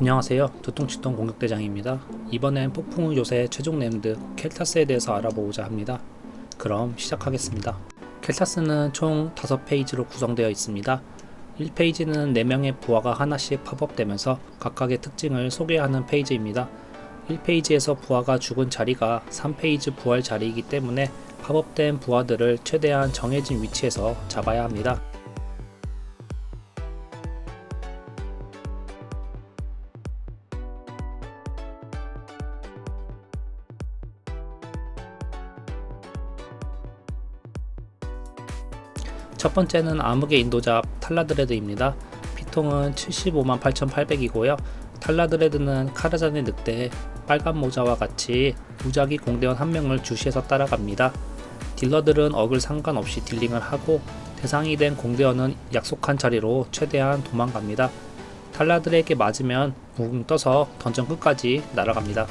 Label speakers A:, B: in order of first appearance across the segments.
A: 안녕하세요. 두통치통 공격대장입니다. 이번엔 폭풍우 요새 최종 램드 켈타스에 대해서 알아보고자 합니다. 그럼 시작하겠습니다. 켈타스는 총 5페이지로 구성되어 있습니다. 1페이지는 4명의 부하가 하나씩 팝업되면서 각각의 특징을 소개하는 페이지입니다. 1페이지에서 부하가 죽은 자리가 3페이지 부활 자리이기 때문에 팝업된 부하들을 최대한 정해진 위치에서 잡아야 합니다. 첫 번째는 암흑의 인도자 탈라드레드입니다. 피통은 75만 8,800이고요. 탈라드레드는 카르잔의 늑대 빨간 모자와 같이 무작위 공대원 한 명을 주시해서 따라갑니다. 딜러들은 어글 상관없이 딜링을 하고 대상이 된 공대원은 약속한 자리로 최대한 도망갑니다. 탈라들에게 맞으면 붕 떠서 던전 끝까지 날아갑니다.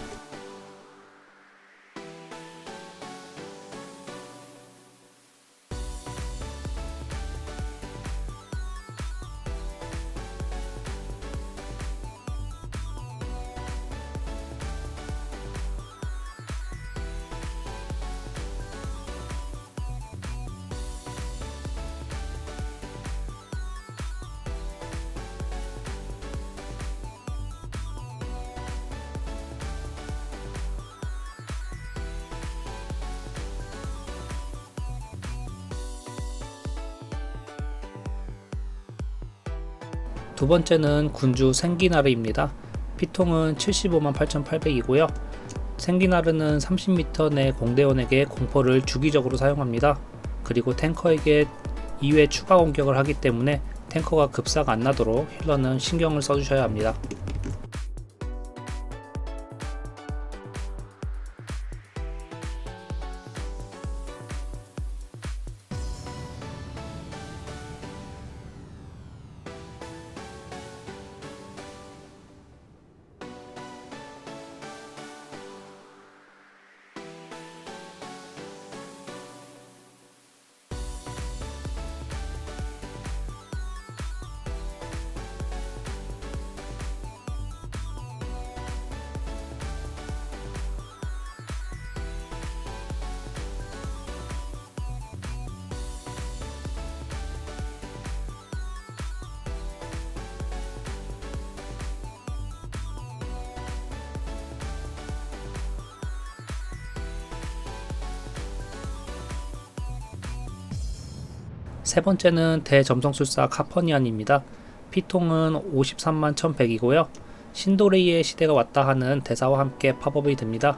A: 두 번째는 군주 생기나르입니다. 피통은 75만 8,800이고요. 생기나르는 30m 내 공대원에게 공포를 주기적으로 사용합니다. 그리고 탱커에게 2회 추가 공격을 하기 때문에 탱커가 급사가 안 나도록 힐러는 신경을 써주셔야 합니다. 세 번째는 대점성술사 카퍼니안입니다. 피통은 53만 1100이고요. 신도레이의 시대가 왔다 하는 대사와 함께 팝업이 됩니다.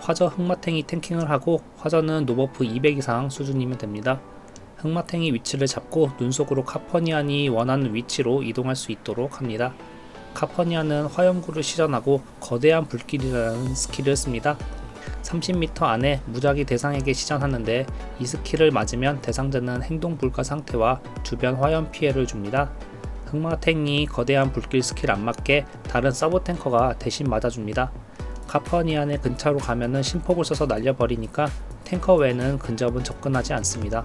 A: 화저 흑마탱이 탱킹을 하고 화저는 노버프 200 이상 수준이면 됩니다. 흑마탱이 위치를 잡고 눈속으로 카퍼니안이 원하는 위치로 이동할 수 있도록 합니다. 카퍼니안은 화염구를 시전하고 거대한 불길이라는 스킬을 씁니다. 30m 안에 무작위 대상에게 시전하는데 이 스킬을 맞으면 대상자는 행동 불가 상태와 주변 화염 피해를 줍니다. 흑마탱이 거대한 불길 스킬 안 맞게 다른 서브 탱커가 대신 맞아줍니다. 카퍼니안의 근처로 가면은 심폭을 써서 날려버리니까 탱커 외에는 근접은 접근하지 않습니다.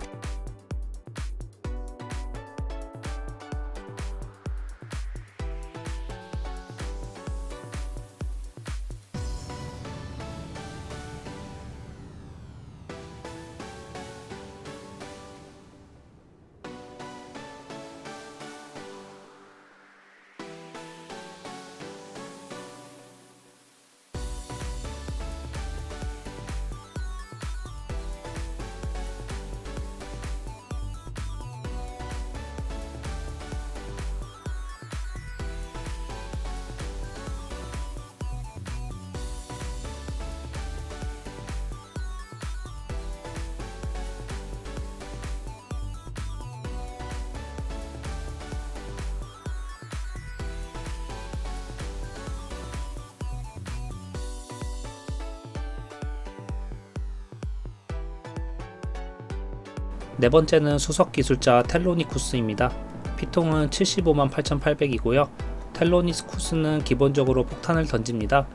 A: 네 번째는 수석 기술자 텔로니쿠스입니다. 피통은 75만 8,800이고요. 텔로니쿠스는 기본적으로 폭탄을 던집니다.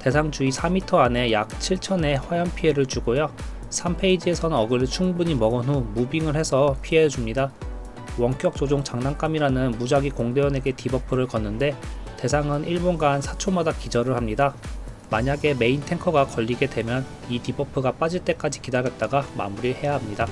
A: 대상 주위 4m 안에 약 7천의 화염 피해를 주고요. 3페이지에서는 어그를 충분히 먹은 후 무빙을 해서 피해 줍니다. 원격 조종 장난감이라는 무작위 공대원에게 디버프를 걷는데 대상은 1분간 4초마다 기절을 합니다. 만약에 메인 탱커가 걸리게 되면 이 디버프가 빠질 때까지 기다렸다가 마무리해야 합니다.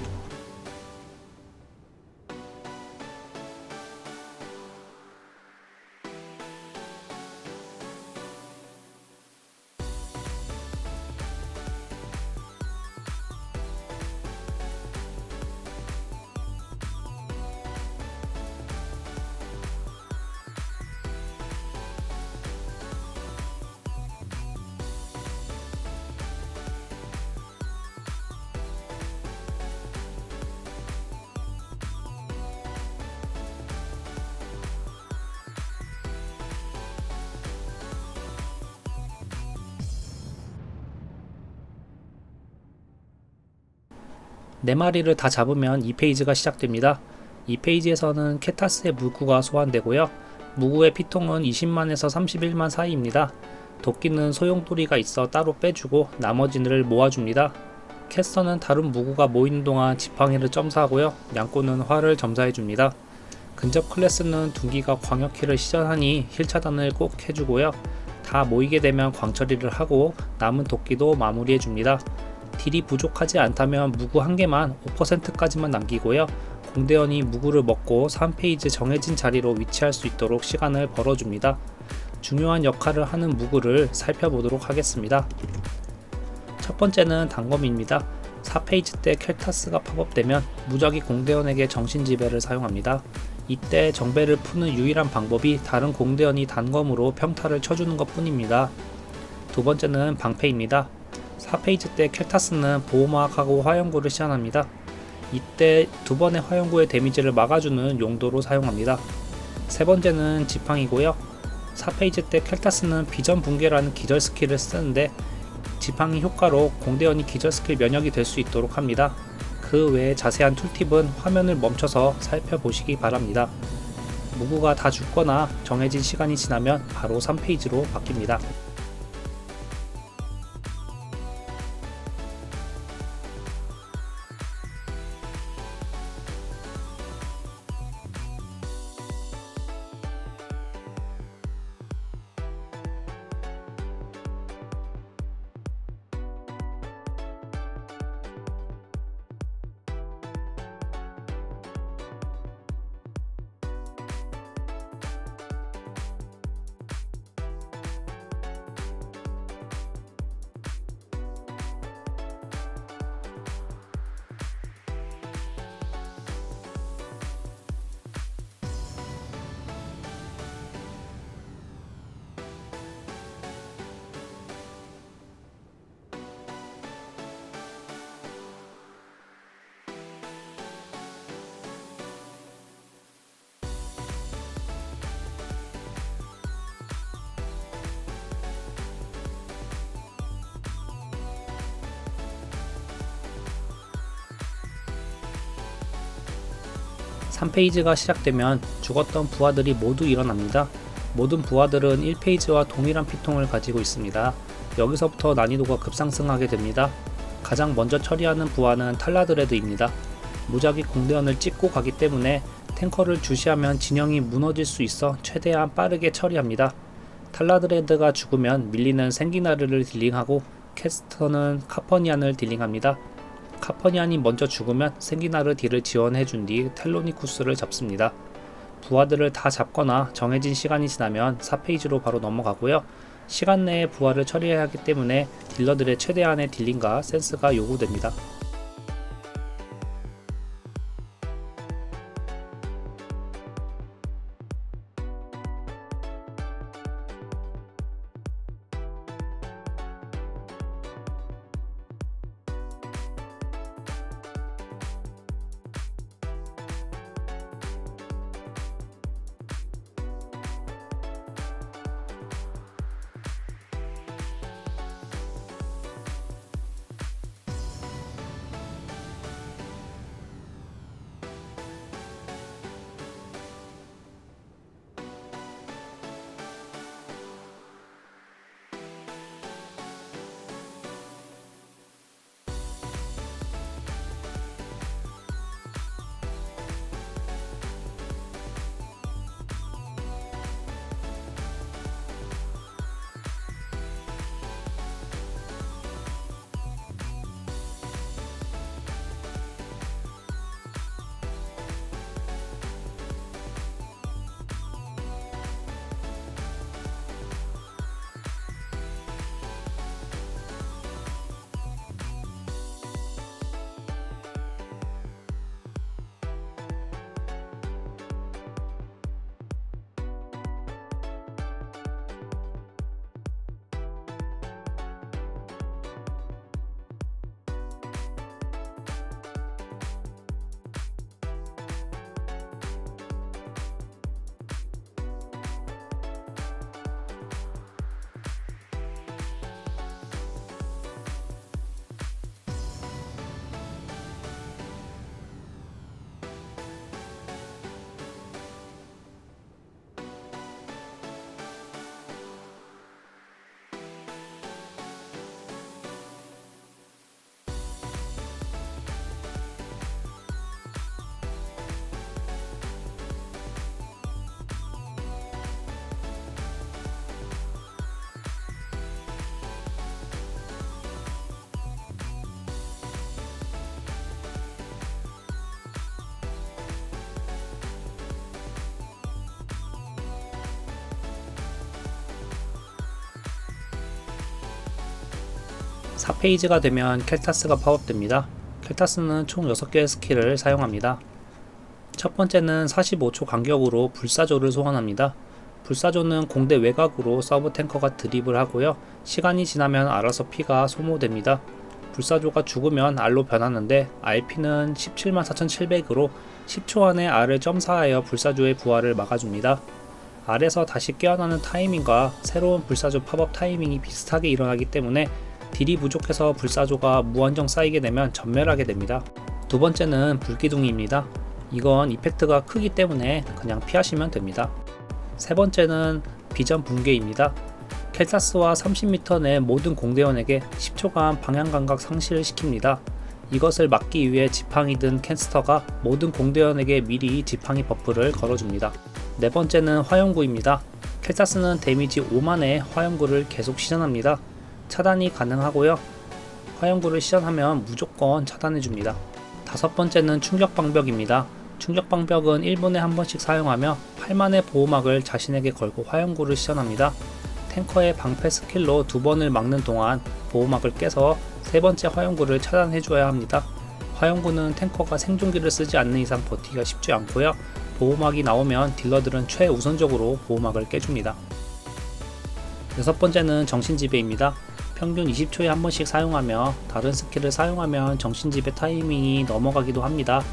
A: 네 마리를 다 잡으면 2페이지가 시작됩니다. 2페이지에서는 케타스의 무구가 소환되고요. 무구의 피통은 20만에서 31만 사이입니다. 도끼는 소용돌이가 있어 따로 빼주고 나머지를 모아줍니다. 캐스터는 다른 무구가 모이는 동안 지팡이를 점사하고요. 양꼬는 활을 점사해줍니다. 근접 클래스는 둔기가 광역키를 시전하니 힐 차단을 꼭 해주고요. 다 모이게 되면 광처리를 하고 남은 도끼도 마무리해줍니다. 딜이 부족하지 않다면 무구 한 개만 5%까지만 남기고요. 공대원이 무구를 먹고 3페이지 정해진 자리로 위치할 수 있도록 시간을 벌어줍니다. 중요한 역할을 하는 무구를 살펴보도록 하겠습니다. 첫 번째는 단검입니다. 4페이지 때 켈타스가 팝업되면 무작위 공대원에게 정신지배를 사용합니다. 이때 정배를 푸는 유일한 방법이 다른 공대원이 단검으로 평타를 쳐주는 것 뿐입니다. 두 번째는 방패입니다. 4페이지 때 켈타스는 보호막하고 화염구를 시전합니다. 이때 두 번의 화염구의 데미지를 막아주는 용도로 사용합니다. 세 번째는 지팡이고요. 4페이지 때 켈타스는 비전 붕괴라는 기절 스킬을 쓰는데 지팡이 효과로 공대원이 기절 스킬 면역이 될 수 있도록 합니다. 그 외에 자세한 툴팁은 화면을 멈춰서 살펴보시기 바랍니다. 무구가 다 죽거나 정해진 시간이 지나면 바로 3페이지로 바뀝니다. 삼페이지가 시작되면 죽었던 부하들이 모두 일어납니다. 모든 부하들은 1페이지와 동일한 피통을 가지고 있습니다. 여기서부터 난이도가 급상승하게 됩니다. 가장 먼저 처리하는 부하는 탈라드레드입니다. 무작위 공대원을 찍고 가기 때문에 탱커를 주시하면 진영이 무너질 수 있어 최대한 빠르게 처리합니다. 탈라드레드가 죽으면 밀리는 생기나르를 딜링하고 캐스터는 카퍼니안을 딜링합니다. 카퍼니안이 먼저 죽으면 생기나르 딜을 지원해준 뒤 텔로니쿠스를 잡습니다. 부하들을 다 잡거나 정해진 시간이 지나면 4페이지로 바로 넘어가고요. 시간 내에 부하를 처리해야 하기 때문에 딜러들의 최대한의 딜링과 센스가 요구됩니다. 4페이지가 되면 켈타스가 파업됩니다. 켈타스는 총 6개의 스킬을 사용합니다. 첫 번째는 45초 간격으로 불사조를 소환합니다. 불사조는 공대 외곽으로 서브 탱커가 드립을 하고요. 시간이 지나면 알아서 피가 소모됩니다. 불사조가 죽으면 알로 변하는데 RP는 174,700으로 10초 안에 알을 점사하여 불사조의 부활을 막아줍니다. 알에서 다시 깨어나는 타이밍과 새로운 불사조 팝업 타이밍이 비슷하게 일어나기 때문에 딜이 부족해서 불사조가 무한정 쌓이게 되면 전멸하게 됩니다. 두 번째는 불기둥입니다. 이건 이펙트가 크기 때문에 그냥 피하시면 됩니다. 세 번째는 비전 붕괴입니다. 켈타스와 30m 내 모든 공대원에게 10초간 방향 감각 상실을 시킵니다. 이것을 막기 위해 지팡이든 캔스터가 모든 공대원에게 미리 지팡이 버프를 걸어줍니다. 네 번째는 화염구입니다. 켈타스는 데미지 5만의 화염구를 계속 시전합니다. 차단이 가능하고요. 화염구를 시전하면 무조건 차단해줍니다. 다섯 번째는 충격방벽입니다. 충격방벽은 1분에 한 번씩 사용하며 8만의 보호막을 자신에게 걸고 화염구를 시전합니다. 탱커의 방패 스킬로 두 번을 막는 동안 보호막을 깨서 세 번째 화염구를 차단해줘야 합니다. 화염구는 탱커가 생존기를 쓰지 않는 이상 버티기가 쉽지 않고요. 보호막이 나오면 딜러들은 최우선적으로 보호막을 깨줍니다. 여섯 번째는 정신지배입니다. 평균 20초에 한 번씩 사용하며 다른 스킬을 사용하면 정신지배 타이밍이 넘어가기도 합니다.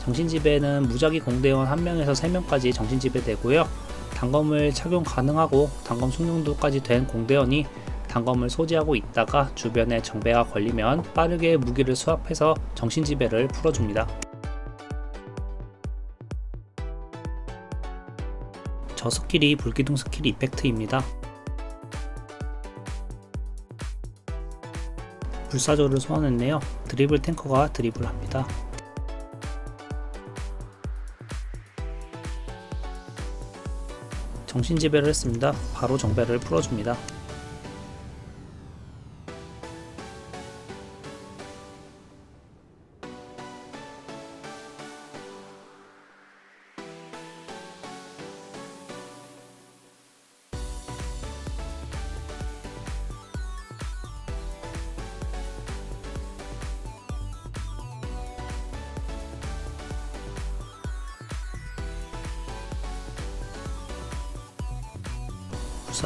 A: 정신지배는 무작위 공대원 1명에서 3명까지 정신지배되고요. 단검을 착용 가능하고 단검 숙련도까지 된 공대원이 단검을 소지하고 있다가 주변에 정배가 걸리면 빠르게 무기를 수합해서 정신지배를 풀어줍니다. 저 스킬이 불기둥 스킬 이펙트입니다. 불사조를 소환했네요. 드리블 탱커가 드리블 합니다. 정신지배를 했습니다. 바로 정배를 풀어줍니다.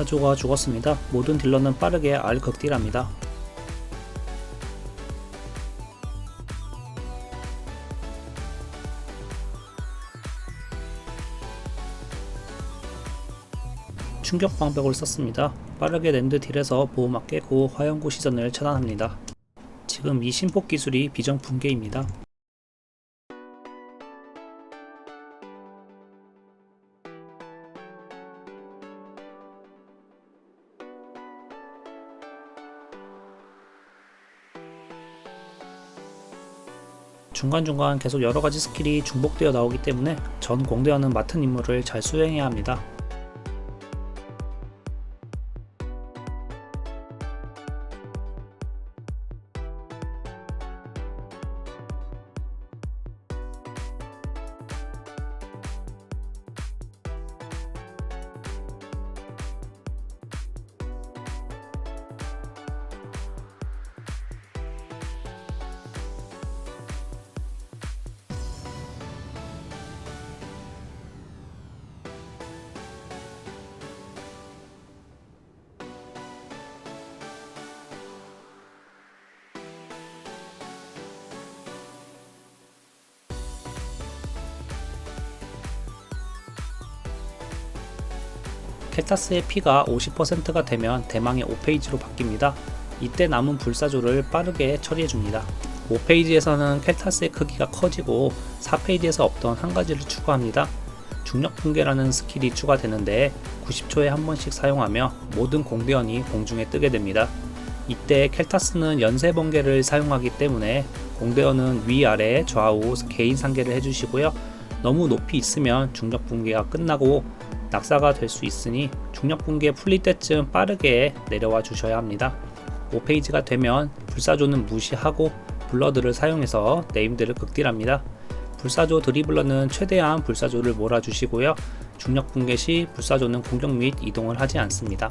A: 사조가 죽었습니다. 모든 딜러는 빠르게 R 극딜합니다. 충격 방벽을 썼습니다. 빠르게 랜드 딜에서 보호막 깨고 화염구 시전을 차단합니다. 지금 이 심폭 기술이 비정 붕괴입니다. 중간중간 계속 여러 가지 스킬이 중복되어 나오기 때문에 전 공대원은 맡은 임무를 잘 수행해야 합니다. 켈타스의 피가 50%가 되면 대망의 5페이지로 바뀝니다. 이때 남은 불사조를 빠르게 처리해줍니다. 5페이지에서는 켈타스의 크기가 커지고 4페이지에서 없던 한 가지를 추가합니다. 중력 붕괴라는 스킬이 추가되는데 90초에 한 번씩 사용하며 모든 공대원이 공중에 뜨게 됩니다. 이때 켈타스는 연쇄 번개를 사용하기 때문에 공대원은 위아래 좌우 개인 상계를 해주시고요. 너무 높이 있으면 중력 붕괴가 끝나고 낙사가 될 수 있으니 중력 붕괴 풀릴 때쯤 빠르게 내려와 주셔야 합니다. 5페이지가 되면 불사조는 무시하고 블러드를 사용해서 네임들을 극딜합니다. 불사조 드리블러는 최대한 불사조를 몰아주시고요. 중력 붕괴 시 불사조는 공격 및 이동을 하지 않습니다.